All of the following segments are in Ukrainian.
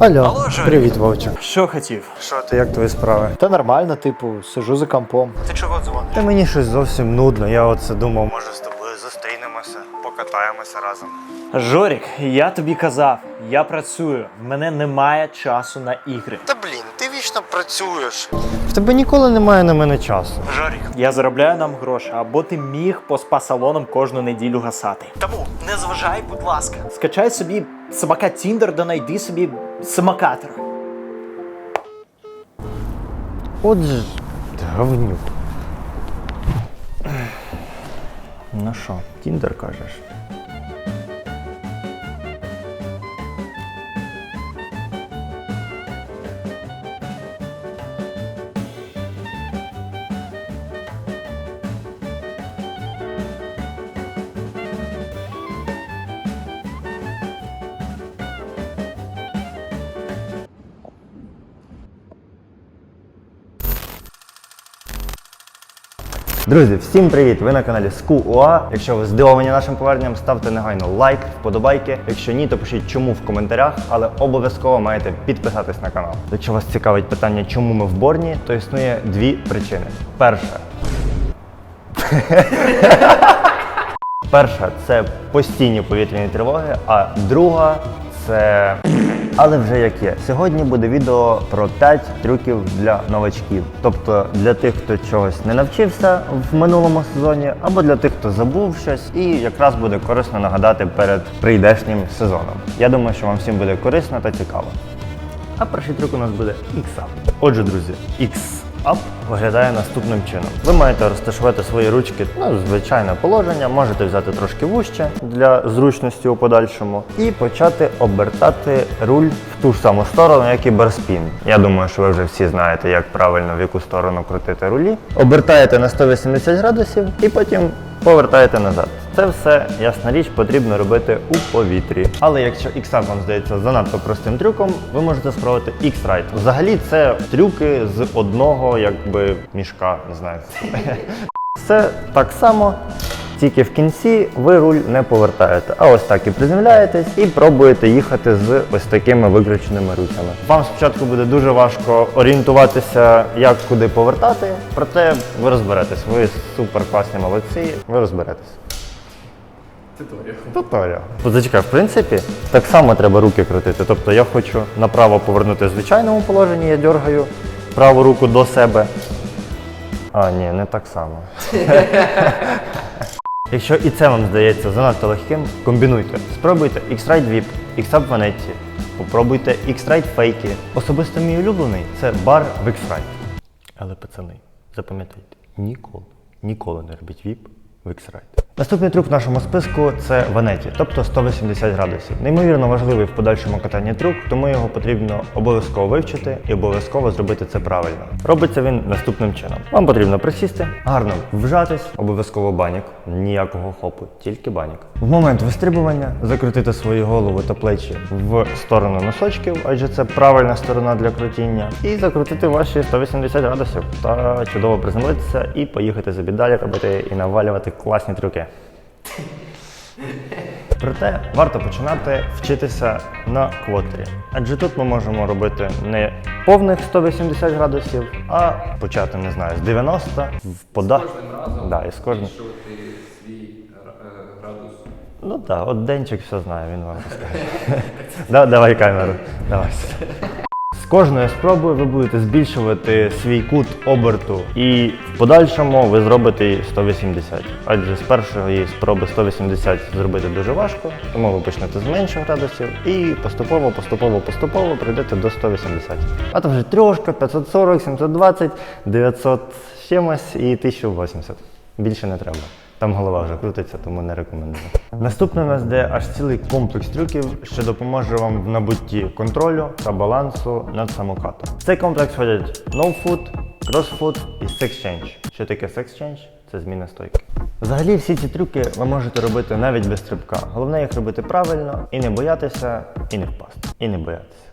Алло, Алло, привіт, Вовчик. Що хотів? Що ти, як твої справи? Та нормально, типу, сижу за компом. Ти чого дзвониш? Та мені щось зовсім нудно. Я оце думав, може з тобою зустрінемося, покатаємося разом. Жорік, я тобі казав, я працюю. В мене немає часу на ігри. Та блін, вічно працюєш. В тебе ніколи немає на мене часу. Жорік, я заробляю нам гроші, або ти міг по спа-салонам кожну неділю гасати. Тому не зважай, будь ласка. Скачай собі собака Тіндер, да найди собі самокатера. Отже, говнюк. Ну що, Тіндер кажеш? Друзі, всім привіт! Ви на каналі СКУ.УА. Якщо ви здивовані нашим поверненням, ставте негайно лайк, вподобайки. Якщо ні, то пишіть чому в коментарях, але обов'язково маєте підписатись на канал. Якщо вас цікавить питання, чому ми в Борні, то існує дві причини. Перша. Перша це постійні повітряні тривоги, а друга це. Але вже як є. Сьогодні буде відео про 5 трюків для новачків. Тобто для тих, хто чогось не навчився в минулому сезоні, або для тих, хто забув щось, і якраз буде корисно нагадати перед прийдешнім сезоном. Я думаю, що вам всім буде корисно та цікаво. А перший трюк у нас буде X-Up. Отже, друзі, X-Up виглядає наступним чином. Ви маєте розташувати свої ручки ну, звичайне положення, можете взяти трошки вужче для зручності у подальшому і почати обертати руль в ту ж саму сторону, як і барспін. Я думаю, що ви вже всі знаєте, як правильно в яку сторону крутити рулі. Обертаєте на 180 градусів і потім повертаєте назад. Це все, ясна річ, потрібно робити у повітрі. Але якщо X-Up вам здається занадто простим трюком, ви можете спробувати X-Ride. Взагалі це трюки з одного якби мішка, не знаю. Все так само. Тільки в кінці ви руль не повертаєте, а ось так і приземляєтесь і пробуєте їхати з ось такими викрученими ручками. Вам спочатку буде дуже важко орієнтуватися, як куди повертати, проте ви розберетесь. Ви супер класні молодці, ви розберетесь. Туторіал. Туторіал. Зачекай, в принципі, так само треба руки крутити. Тобто я хочу направо повернути в звичайному положенні, я дергаю праву руку до себе. А, ні, не так само. Якщо і це вам здається занадто легким, комбінуйте. Спробуйте X-Ride VIP, X-Up Vanetti, попробуйте X-Ride Fake. Особисто мій улюблений це бар в X-Ride. Але пацани, запам'ятайте, ніколи, ніколи не робіть VIP в X-Ride. Наступний трюк в нашому списку це ванеті, тобто 180 градусів. Неймовірно важливий в подальшому катанні трюк, тому його потрібно обов'язково вивчити і обов'язково зробити це правильно. Робиться він наступним чином. Вам потрібно присісти, гарно вжатись, обов'язково банік, ніякого хопу, тільки банік. В момент вистрибування закрутити свої голови та плечі в сторону носочків, адже це правильна сторона для крутіння, і закрутити ваші 180 градусів та чудово приземлитися і поїхати собі далі робити і навалювати класні трюки. Проте варто починати вчитися на квотрі. Адже тут ми можемо робити не повних 180 градусів, а почати, не знаю, з 90 в пода. Да, і з кожним. Е, градус. Ну так, от Денчик все знає, він вам розкаже. Давай камеру. Давай. Кожною спробою ви будете збільшувати свій кут оберту, і в подальшому ви зробите 180. Адже з першої спроби 180 зробити дуже важко, тому ви почнете з менших градусів і поступово, поступово, поступово прийдете до 180. А то вже трошки, 540, 720, 900 чимось і 1080. Більше не треба. Там голова вже крутиться, тому не рекомендую. Наступне у нас де аж цілий комплекс трюків, що допоможе вам в набутті контролю та балансу над самокатом. В цей комплекс входять no foot, і sex change. Що таке change? Це зміна стойки. Взагалі всі ці трюки ви можете робити навіть без стрибка. Головне їх робити правильно і не боятися, і не впасти. І не боятися.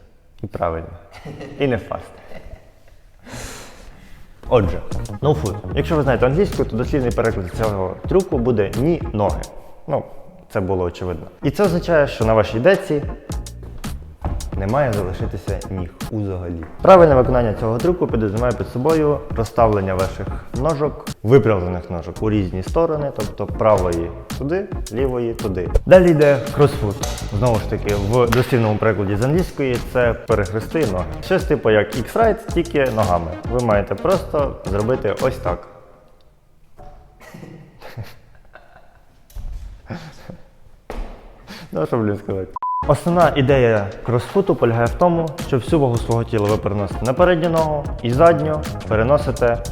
І правильно. І не впасти. Отже, no. Якщо ви знаєте англійську, то дослівний переклад цього трюку буде ні ноги. Ну, це було очевидно. І це означає, що на вашій деці не має залишитися ніг узагалі. Правильне виконання цього трюку підозрює під собою розставлення ваших ножок, виправлених ножок у різні сторони, тобто правої туди, лівої туди. Далі йде кросфут. Знову ж таки, в дослівному прикладі з англійської це перехрести ноги. Щось типу як X-Ride, тільки ногами. Ви маєте просто зробити ось так. Ну, що блін сказати. Основна ідея кросфуту полягає в тому, що всю вагу свого тіла ви переносите на передню ногу і задню переносите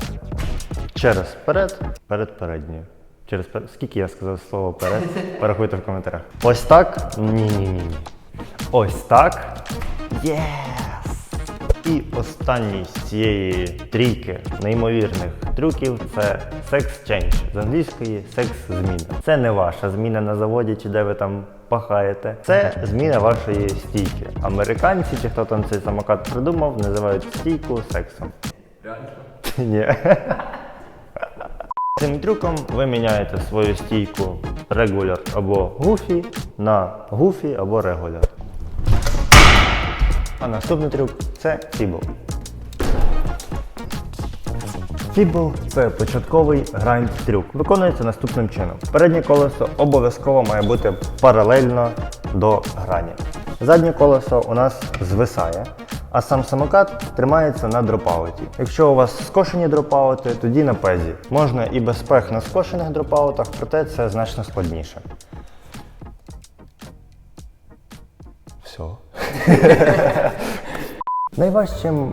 через перед, перед передньою. Через перед. Скільки я сказав слово перед? Порахуйте в коментарях. Ось так. Ні, ні, ні, ні. Ось так. Єс! І останній з цієї трійки неймовірних трюків це секс change з англійської секс зміна. Це не ваша зміна на заводі чи де ви там пахаєте. Це зміна вашої стійки. Американці чи хто там цей самокат придумав, називають стійку сексом. Ні. Цим трюком ви міняєте свою стійку регуляр або гуфі на гуфі або регуляр. А наступний трюк це фібл. Фібл це початковий гранд трюк. Виконується наступним чином. Переднє колесо обов'язково має бути паралельно до грані. Заднє колесо у нас звисає, а сам самокат тримається на дропауті. Якщо у вас скошені дропаути, тоді на пезі. Можна і без пех на скошених дропаутах, проте це значно складніше. Все. Найважчим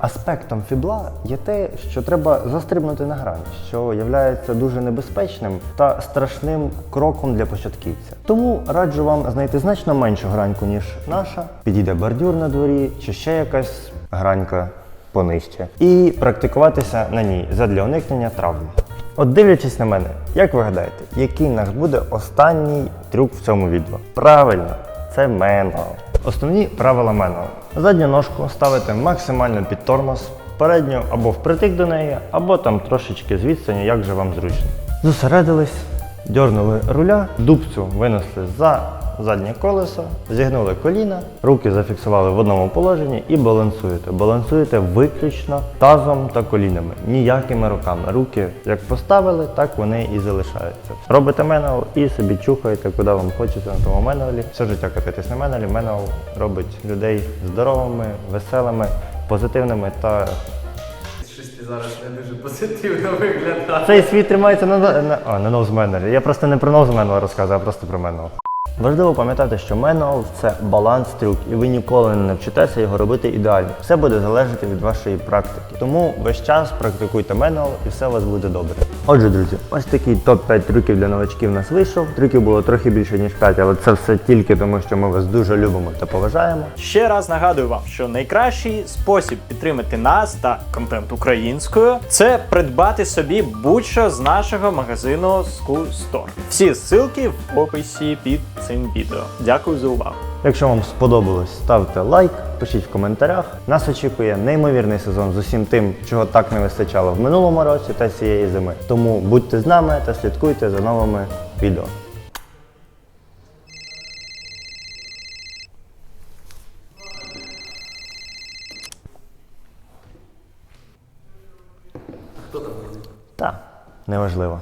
аспектом фібла є те, що треба застрибнути на грань, що є дуже небезпечним та страшним кроком для початківця. Тому раджу вам знайти значно меншу граньку, ніж наша. Підійде бордюр на дворі чи ще якась гранька понижче. І практикуватися на ній задля уникнення травм. От дивлячись на мене, як ви гадаєте, який наш буде останній трюк в цьому відео? Правильно, це менуал. Основні правила мену. Задню ножку ставити максимально під тормоз, передню або впритик до неї, або там трошечки з відстані, як же вам зручно. Зосередились, дьорнули руля, дубцю винесли за заднє колесо, зігнули коліна, руки зафіксували в одному положенні і балансуєте. Балансуєте виключно тазом та колінами, ніякими руками. Руки як поставили, так вони і залишаються. Робите менуал і собі чухаєте, куди вам хочеться на тому менуалі. Все життя кататись на менуалі. Менуал робить людей здоровими, веселими, позитивними та зараз не дуже позитивно виглядає. Цей світ тримається на, на, а, на ноузменері. Я просто не про ноузменер розказую, а просто про менуал. Важливо пам'ятати, що менуал це баланс трюк, і ви ніколи не навчитеся його робити ідеально. Все буде залежати від вашої практики. Тому весь час практикуйте менуал і все у вас буде добре. Отже, друзі, ось такий топ-5 трюків для новачків нас вийшов. Трюків було трохи більше, ніж 5, але це все тільки тому, що ми вас дуже любимо та поважаємо. Ще раз нагадую вам, що найкращий спосіб підтримати нас та контент українською це придбати собі будь-що з нашого магазину School Store. Всі ссылки в описі під цим відео. Дякую за увагу. Якщо вам сподобалось, ставте лайк, пишіть в коментарях. Нас очікує неймовірний сезон з усім тим, чого так не вистачало в минулому році та цієї зими. Тому будьте з нами та слідкуйте за новими відео. Так, неважливо.